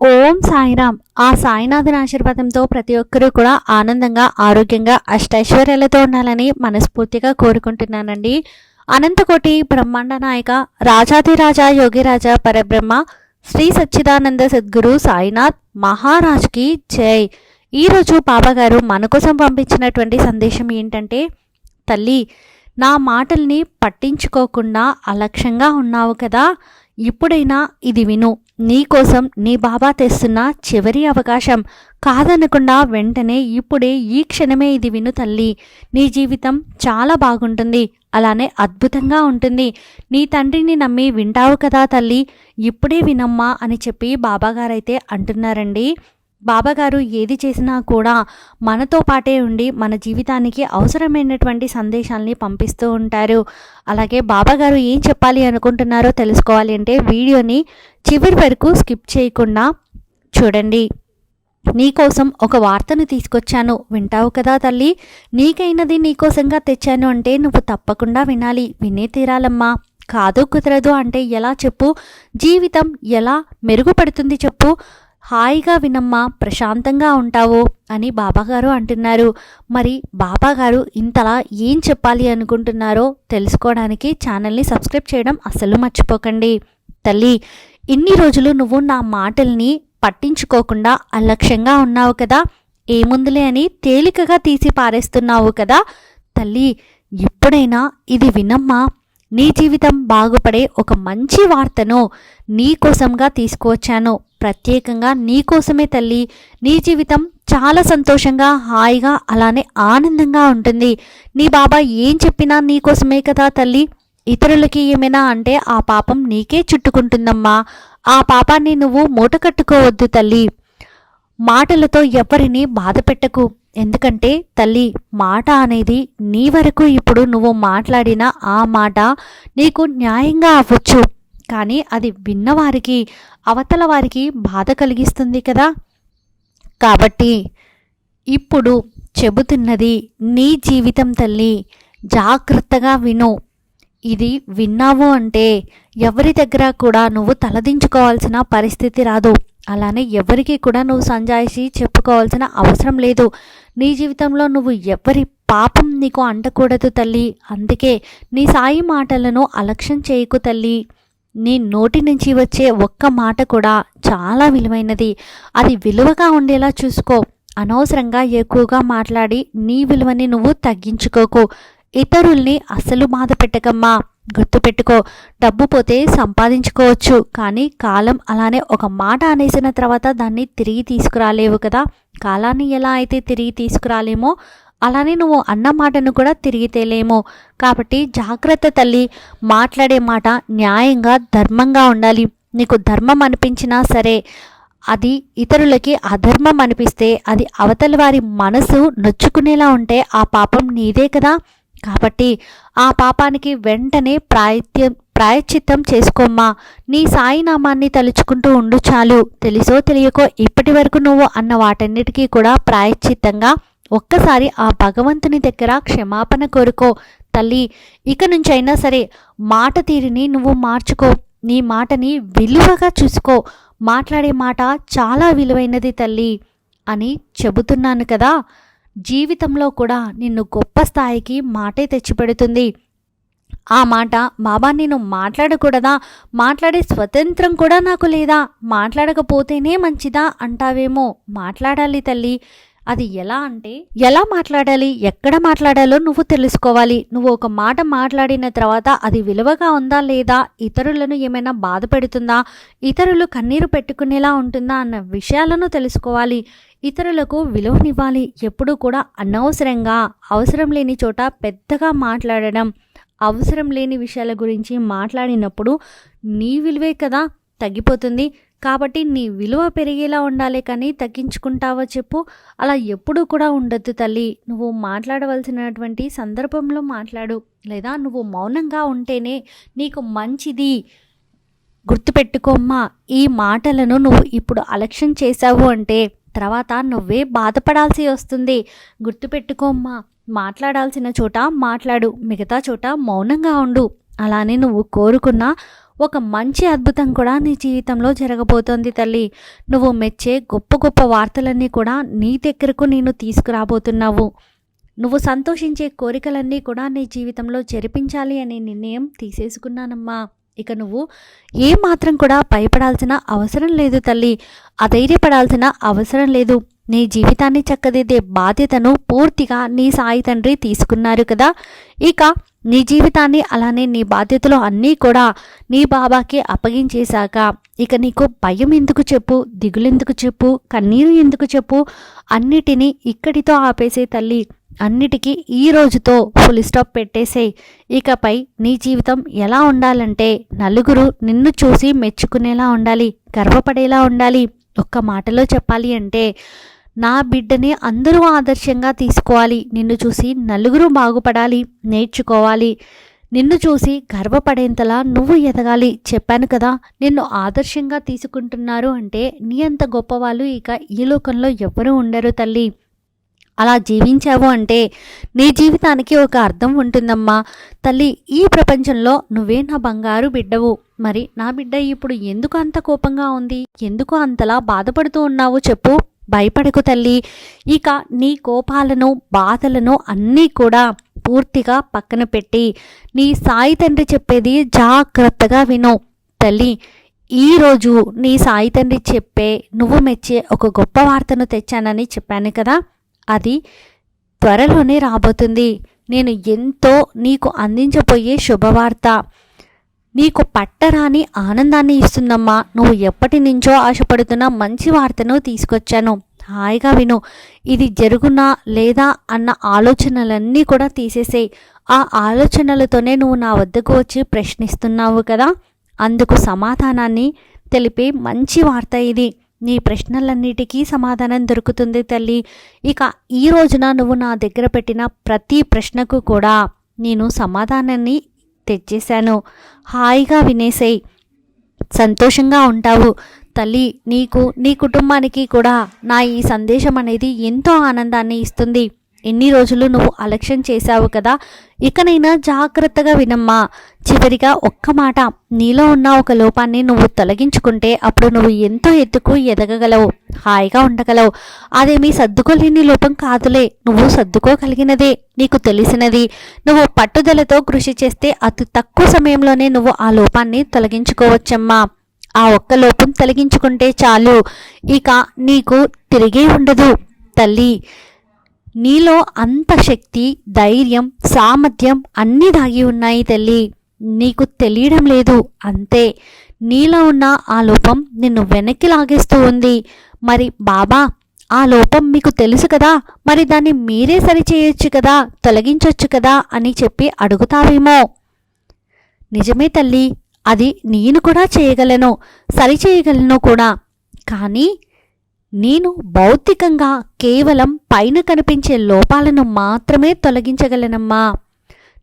ఓం సాయిరామ్. ఆ సాయినాథుని ఆశీర్వాదంతో ప్రతి ఒక్కరూ కూడా ఆనందంగా ఆరోగ్యంగా అష్టైశ్వర్యాలతో ఉండాలని మనస్ఫూర్తిగా కోరుకుంటున్నానండి. అనంతకోటి బ్రహ్మాండ నాయక రాజాధిరాజా యోగిరాజా పరబ్రహ్మ శ్రీ సచ్చిదానంద సద్గురు సాయినాథ్ మహారాజ్కి జై. ఈరోజు బాబాగారు మన కోసం పంపించినటువంటి సందేశం ఏంటంటే తల్లి నా మాటల్ని పట్టించుకోకుండా అలక్ష్యంగా ఉన్నావు కదా ఇప్పుడైనా ఇది విను. నీకోసం నీ బాబా తెస్తున్న చివరి అవకాశం కాదనకుండా వెంటనే ఇప్పుడే ఈ క్షణమే ఇది విను తల్లి. నీ జీవితం చాలా బాగుంటుంది. అలానే అద్భుతంగా ఉంటుంది. నీ తండ్రిని నమ్మి వింటావు కదా తల్లి. ఇప్పుడే వినమ్మా అని చెప్పి బాబాగారైతే అంటున్నారండి. బాబాగారు ఏది చేసినా కూడా మనతో పాటే ఉండి మన జీవితానికి అవసరమైనటువంటి సందేశాల్ని పంపిస్తూ ఉంటారు. అలాగే బాబాగారు ఏం చెప్పాలి అనుకుంటున్నారో తెలుసుకోవాలి అంటే వీడియోని చివరి వరకు స్కిప్ చేయకుండా చూడండి. నీకోసం ఒక వార్తను తీసుకొచ్చాను. వింటావు కదా తల్లి? నీకైనది నీకోసంగా తెచ్చాను అంటే నువ్వు తప్పకుండా వినాలి. వినే తీరాలమ్మా. కాదు కుదరదు అంటే ఎలా చెప్పు? జీవితం ఎలా మెరుగుపడుతుంది చెప్పు? హాయిగా వినమ్మా ప్రశాంతంగా ఉంటావు అని బాబాగారు అంటున్నారు. మరి బాబాగారు ఇంతలా ఏం చెప్పాలి అనుకుంటున్నారో తెలుసుకోవడానికి ఛానల్ని సబ్స్క్రైబ్ చేయడం అస్సలు మర్చిపోకండి. తల్లి ఇన్ని రోజులు నువ్వు నా మాటల్ని పట్టించుకోకుండా అలక్ష్యంగా ఉన్నావు కదా? ఏముందులే అని తేలికగా తీసి పారేస్తున్నావు కదా? తల్లి ఎప్పుడైనా ఇది వినమ్మా. నీ జీవితం బాగుపడే ఒక మంచి వార్తను నీ కోసంగా తీసుకువచ్చాను. ప్రత్యేకంగా నీ కోసమే తల్లి. నీ జీవితం చాలా సంతోషంగా హాయిగా అలానే ఆనందంగా ఉంటుంది. నీ బాబా ఏం చెప్పినా నీ కోసమే కదా తల్లి. ఇతరులకి ఏమైనా అంటే ఆ పాపం నీకే చుట్టుకుంటుందమ్మా. ఆ పాపాన్ని నువ్వు మూట కట్టుకోవద్దు తల్లి. మాటలతో ఎవరిని బాధ పెట్టకు. ఎందుకంటే తల్లి మాట అనేది నీ వరకు ఇప్పుడు నువ్వు మాట్లాడిన ఆ మాట నీకు న్యాయంగా అవ్వచ్చు. కానీ అది విన్నవారికి అవతల వారికి బాధ కలిగిస్తుంది కదా. కాబట్టి ఇప్పుడు చెబుతున్నది నీ జీవితం తల్లి జాగ్రత్తగా విను. ఇది విన్నావు అంటే ఎవరి దగ్గర కూడా నువ్వు తలదించుకోవాల్సిన పరిస్థితి రాదు. అలానే ఎవరికి కూడా నువ్వు సంజాయిషి చెప్పుకోవాల్సిన అవసరం లేదు. నీ జీవితంలో నువ్వు ఎవరి పాపం నీకు అంటకూడదు తల్లి. అందుకే నీ సాయి మాటలను అలక్ష్యం చేయకు తల్లి. నీ నోటి నుంచి వచ్చే ఒక్క మాట కూడా చాలా విలువైనది. అది విలువగా ఉండేలా చూసుకో. అనవసరంగా ఎక్కువగా మాట్లాడి నీ విలువని నువ్వు తగ్గించుకోకు. ఇతరుల్ని అస్సలు బాధ పెట్టకమ్మా. గుర్తుపెట్టుకో డబ్బు పోతే సంపాదించుకోవచ్చు. కానీ కాలం అలానే ఒక మాట అనేసిన తర్వాత దాన్ని తిరిగి తీసుకురాలేవు కదా. కాలాన్ని ఎలా అయితే తిరిగి తీసుకురాలేమో అలానే నువ్వు అన్న మాటను కూడా తిరిగి తేలేమో. కాబట్టి జాగ్రత్త తల్లి మాట్లాడే మాట న్యాయంగా ధర్మంగా ఉండాలి. నీకు ధర్మం అనిపించినా సరే అది ఇతరులకి అధర్మం అనిపిస్తే అది అవతలి వారి మనసు నొచ్చుకునేలా ఉంటే ఆ పాపం నీదే కదా. కాబట్టి ఆ పాపానికి వెంటనే ప్రాయత్యం ప్రాయశ్చిత్తం చేసుకోమ్మా. నీ సాయినామాన్ని తలుచుకుంటూ ఉండు చాలు. తెలుసో తెలియకో ఇప్పటి వరకు నువ్వు అన్న వాటన్నిటికీ కూడా ప్రాయశ్చిత్తంగా ఒక్కసారి ఆ భగవంతుని దగ్గర క్షమాపణ కోరుకో. తల్లి ఇక నుంచి అయినా సరే మాట తీరిని నువ్వు మార్చుకో. నీ మాటని విలువగా చూసుకో. మాట్లాడే మాట చాలా విలువైనది తల్లి అని చెబుతున్నాను కదా. జీవితంలో కూడా నిన్ను గొప్ప స్థాయికి మాటే తెచ్చిపెడుతుంది. ఆ మాట బాబా నేను మాట్లాడకూడదా? మాట్లాడే స్వతంత్రం కూడా నాకు లేదా? మాట్లాడకపోతేనే మంచిదా? అంటావేమో. మాట్లాడాలి తల్లి. అది ఎలా అంటే ఎలా మాట్లాడాలి ఎక్కడ మాట్లాడాలో నువ్వు తెలుసుకోవాలి. నువ్వు ఒక మాట మాట్లాడిన తర్వాత అది విలువగా ఉందా లేదా ఇతరులను ఏమైనా బాధ పెడుతుందా ఇతరులు కన్నీరు పెట్టుకునేలా ఉంటుందా అన్న విషయాలను తెలుసుకోవాలి. ఇతరులకు విలువనివ్వాలి. ఎప్పుడు కూడా అనవసరంగా అవసరం లేని చోట పెద్దగా మాట్లాడడం అవసరం లేని విషయాల గురించి మాట్లాడినప్పుడు నీ విలువే కదా తగ్గిపోతుంది. కాబట్టి నీ విలువ పెరిగేలా ఉండాలి కానీ తగ్గించుకుంటావో చెప్పు. అలా ఎప్పుడూ కూడా ఉండొద్దు తల్లి. నువ్వు మాట్లాడవలసినటువంటి సందర్భంలో మాట్లాడు. లేదా నువ్వు మౌనంగా ఉంటేనే నీకు మంచిది. గుర్తుపెట్టుకోమ్మా ఈ మాటలను నువ్వు ఇప్పుడు అలక్ష్యం చేశావు అంటే తర్వాత నువ్వే బాధపడాల్సి వస్తుంది. గుర్తుపెట్టుకోమ్మా మాట్లాడాల్సిన చోట మాట్లాడు. మిగతా చోట మౌనంగా ఉండు. అలానే నువ్వు కోరుకున్న ఒక మంచి అద్భుతం కూడా నీ జీవితంలో జరగబోతోంది తల్లి. నువ్వు మెచ్చే గొప్ప గొప్ప వార్తలన్నీ కూడా నీ దగ్గరకు నేను తీసుకురాబోతున్నావు. నువ్వు సంతోషించే కోరికలన్నీ కూడా నీ జీవితంలో జరిపించాలి అనే నిర్ణయం తీసేసుకున్నానమ్మా. ఇక నువ్వు ఏ మాత్రం కూడా భయపడాల్సిన అవసరం లేదు తల్లి. అధైర్యపడాల్సిన అవసరం లేదు. నీ జీవితాన్ని చక్కదిద్దే బాధ్యతను పూర్తిగా నీ సాయి తండ్రి తీసుకున్నారు కదా. ఇక నీ జీవితాన్ని అలానే నీ బాధ్యతలు అన్నీ కూడా నీ బాబాకి అప్పగించేశాక ఇక నీకు భయం ఎందుకు చెప్పు దిగులెందుకు చెప్పు కన్నీరు ఎందుకు చెప్పు? అన్నిటినీ ఇక్కడితో ఆపేసే తల్లి అన్నిటికీ ఈ రోజుతో ఫుల్ స్టాప్ పెట్టేసేయ్. ఇకపై నీ జీవితం ఎలా ఉండాలంటే నలుగురు నిన్ను చూసి మెచ్చుకునేలా ఉండాలి గర్వపడేలా ఉండాలి. ఒక్క మాటలో చెప్పాలి అంటే నా బిడ్డని అందరూ ఆదర్శంగా తీసుకోవాలి. నిన్ను చూసి నలుగురు బాగుపడాలి నేర్చుకోవాలి. నిన్ను చూసి గర్వపడేంతలా నువ్వు ఎదగాలి. చెప్పాను కదా నిన్ను ఆదర్శంగా తీసుకుంటున్నారు అంటే నీ అంత గొప్పవాళ్ళు ఇక ఈ లోకంలో ఎవరూ ఉండరు తల్లి. అలా జీవించావు అంటే నీ జీవితానికి ఒక అర్థం ఉంటుందమ్మా. తల్లి ఈ ప్రపంచంలో నువ్వే నా బంగారు బిడ్డవు. మరి నా బిడ్డ ఇప్పుడు ఎందుకు అంత కోపంగా ఉంది? ఎందుకు అంతలా బాధపడుతూ ఉన్నావు చెప్పు. భయపడకు తల్లి. ఇక నీ కోపాలను బాధలను అన్నీ కూడా పూర్తిగా పక్కన పెట్టి నీ సాయి తండ్రి చెప్పేది జాగ్రత్తగా విను తల్లి. ఈరోజు నీ సాయి తండ్రి చెప్పే నువ్వు మెచ్చే ఒక గొప్ప వార్తను తెచ్చానని చెప్పాను కదా? అది త్వరలోనే రాబోతుంది. నేను ఎంతో నీకు అందించబోయే శుభవార్త. నీకు పట్టరాని ఆనందాన్ని ఇస్తుందమ్మా. నువ్వు ఎప్పటి నుంచో ఆశపడుతున్న మంచి వార్తను తీసుకొచ్చాను. హాయిగా విను. ఇది జరుగునా లేదా అన్న ఆలోచనలన్నీ కూడా తీసేసేయి. ఆ ఆలోచనలతోనే నువ్వు నా వద్దకు వచ్చి ప్రశ్నిస్తున్నావు కదా. అందుకు సమాధానాన్ని తెలిపే మంచి వార్త ఇది. నీ ప్రశ్నలన్నిటికీ సమాధానం దొరుకుతుంది తల్లి. ఇక ఈ రోజున నువ్వు నా దగ్గర పెట్టిన ప్రతి ప్రశ్నకు కూడా నేను సమాధానాన్ని తెచ్చేశాను. హాయిగా వినేసేయి. సంతోషంగా ఉంటావు. తల్లి నీకు నీ కుటుంబానికి కూడా నా ఈ సందేశం అనేది ఎంతో ఆనందాన్ని ఇస్తుంది. ఎన్ని రోజులు నువ్వు అలక్ష్యం చేశావు కదా? ఇకనైనా జాగ్రత్తగా వినమ్మా. చివరిగా ఒక్క మాట. నీలో ఉన్న ఒక లోపాన్ని నువ్వు తొలగించుకుంటే అప్పుడు నువ్వు ఎంతో ఎత్తుకు ఎదగగలవు. హాయిగా ఉండగలవు. అదేమీ సర్దుకోలేని లోపం కాదులే. నువ్వు సర్దుకోగలిగినదే. నీకు తెలిసినది. నువ్వు పట్టుదలతో కృషి చేస్తే అతి తక్కువ సమయంలోనే నువ్వు ఆ లోపాన్ని తొలగించుకోవచ్చమ్మా. ఆ ఒక్క లోపం తొలగించుకుంటే చాలు. ఇక నీకు తిరిగే ఉండదు. తల్లి నీలో అంత శక్తి ధైర్యం సామర్థ్యం అన్నీ దాగి ఉన్నాయి తల్లి. నీకు తెలియడం లేదు. అంతే. నీలో ఉన్న ఆ లోపం నిన్ను వెనక్కి లాగేస్తూ ఉంది. మరి బాబా ఆ లోపం మీకు తెలుసు కదా? మరి దాన్ని మీరే సరిచేయొచ్చు కదా? తొలగించవచ్చు కదా? అని చెప్పి అడుగుతావేమో. నిజమే తల్లి. అది నేను కూడా చేయగలను సరిచేయగలను కూడా. కానీ నేను భౌతికంగా కేవలం పైన కనిపించే లోపాలను మాత్రమే తొలగించగలనమ్మా.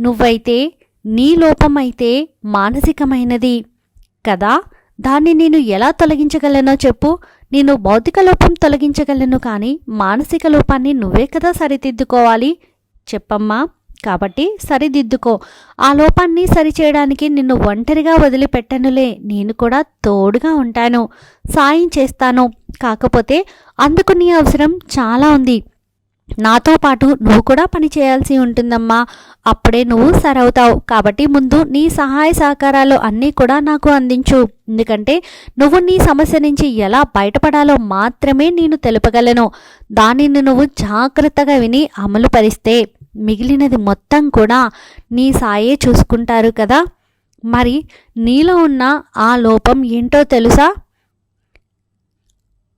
నువ్వైతే నీ లోపమైతే మానసికమైనది. కదా? దాన్ని నేను ఎలా తొలగించగలనో చెప్పు. నేను భౌతిక లోపం తొలగించగలను కానీ మానసిక లోపాన్ని నువ్వే కదా సరిదిద్దుకోవాలి. చెప్పమ్మా. కాబట్టి సరిదిద్దుకో. ఆ లోపాన్ని సరిచేయడానికి నిన్ను ఒంటరిగా వదిలిపెట్టనులే. నేను కూడా తోడుగా ఉంటాను. సాయం చేస్తాను. కాకపోతే అందుకు నీ అవసరం చాలా ఉంది. నాతో పాటు నువ్వు కూడా పని చేయాల్సి ఉంటుందమ్మా. అప్పుడే నువ్వు సరవుతావు. కాబట్టి ముందు నీ సహాయ సహకారాలు అన్నీ కూడా నాకు అందించు. ఎందుకంటే నువ్వు నీ సమస్య నుంచి ఎలా బయటపడాలో మాత్రమే నేను తెలుపగలను. దానిని నువ్వు జాగ్రత్తగా విని అమలు పరిస్తే మిగిలినది మొత్తం కూడా నీ సాయే చూసుకుంటారు కదా. మరి నీలో ఉన్న ఆ లోపం ఏంటో తెలుసా?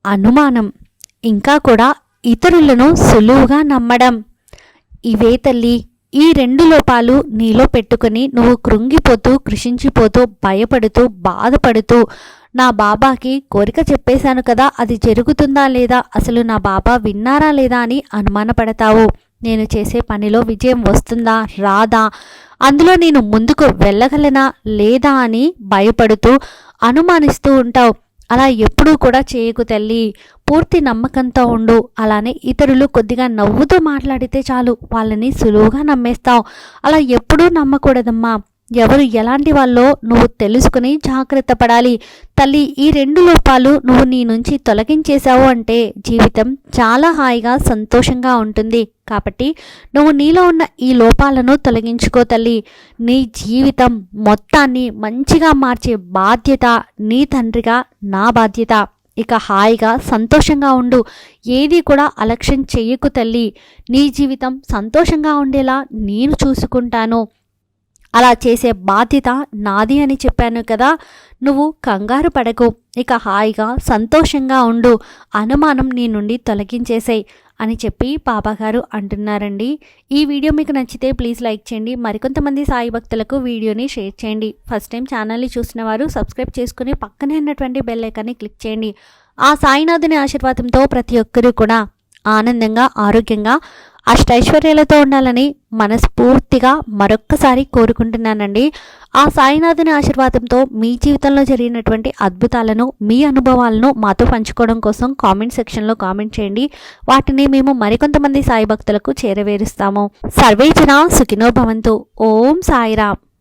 అనుమానం. ఇంకా కూడా ఇతరులను సులువుగా నమ్మడం. ఇవే తల్లి ఈ రెండు లోపాలు నీలో పెట్టుకుని నువ్వు కృంగిపోతూ కృషించిపోతూ భయపడుతూ బాధపడుతూ నా బాబాకి కోరిక చెప్పేశాను కదా అది జరుగుతుందా లేదా? అసలు నా బాబా విన్నారా లేదా అని అనుమానపడతావు. నేను చేసే పనిలో విజయం వస్తుందా? రాదా? అందులో నేను ముందుకు వెళ్ళగలనా? లేదా? అని భయపడుతూ అనుమానిస్తూ ఉంటావు. అలా ఎప్పుడూ కూడా చేయకు తల్లి. పూర్తి నమ్మకంతో ఉండు. అలానే ఇతరులు కొద్దిగా నవ్వుతూ మాట్లాడితే చాలు. వాళ్ళని సులువుగా నమ్మేస్తావు. అలా ఎప్పుడూ నమ్మకూడదమ్మా. ఎవరు ఎలాంటి వాళ్ళో నువ్వు తెలుసుకుని జాగ్రత్త పడాలి. తల్లి ఈ రెండు లోపాలు నువ్వు నీ నుంచి తొలగించేశావు అంటే జీవితం చాలా హాయిగా సంతోషంగా ఉంటుంది. కాబట్టి నువ్వు నీలో ఉన్న ఈ లోపాలను తొలగించుకో తల్లి. నీ జీవితం మొత్తాన్ని మంచిగా మార్చే బాధ్యత నీ తండ్రిగా నా బాధ్యత. ఇక హాయిగా సంతోషంగా ఉండు. ఏది కూడా అలక్ష్యం చెయ్యకు తల్లి. నీ జీవితం సంతోషంగా ఉండేలా నేను చూసుకుంటాను. అలా చేసే బాధ్యత నాది అని చెప్పాను కదా నువ్వు కంగారు పడకు. ఇక హాయిగా సంతోషంగా ఉండు. అనుమానం నీ నుండి తొలగించేసాయి అని చెప్పి పాపగారు అంటున్నారండి. ఈ వీడియో మీకు నచ్చితే ప్లీజ్ లైక్ చేయండి. మరికొంతమంది సాయి భక్తులకు వీడియోని షేర్ చేయండి. ఫస్ట్ టైం ఛానల్ని చూసిన వారు సబ్స్క్రైబ్ చేసుకుని పక్కనే ఉన్నటువంటి బెల్ ఐకాన్ని క్లిక్ చేయండి. ఆ సాయినాథుని ఆశీర్వాదంతో ప్రతి ఒక్కరూ కూడా ఆనందంగా ఆరోగ్యంగా అష్టైశ్వర్యాలతో ఉండాలని మనస్ఫూర్తిగా మరొక్కసారి కోరుకుంటున్నానండి. ఆ సాయినాథుని ఆశీర్వాదంతో మీ జీవితంలో జరిగినటువంటి అద్భుతాలను మీ అనుభవాలను మాతో పంచుకోవడం కోసం కామెంట్ సెక్షన్లో కామెంట్ చేయండి. వాటిని మేము మరికొంతమంది సాయి భక్తులకు చేరవేరుస్తాము. సర్వేజన సుఖినో భవంతు. ఓం సాయిరామ్.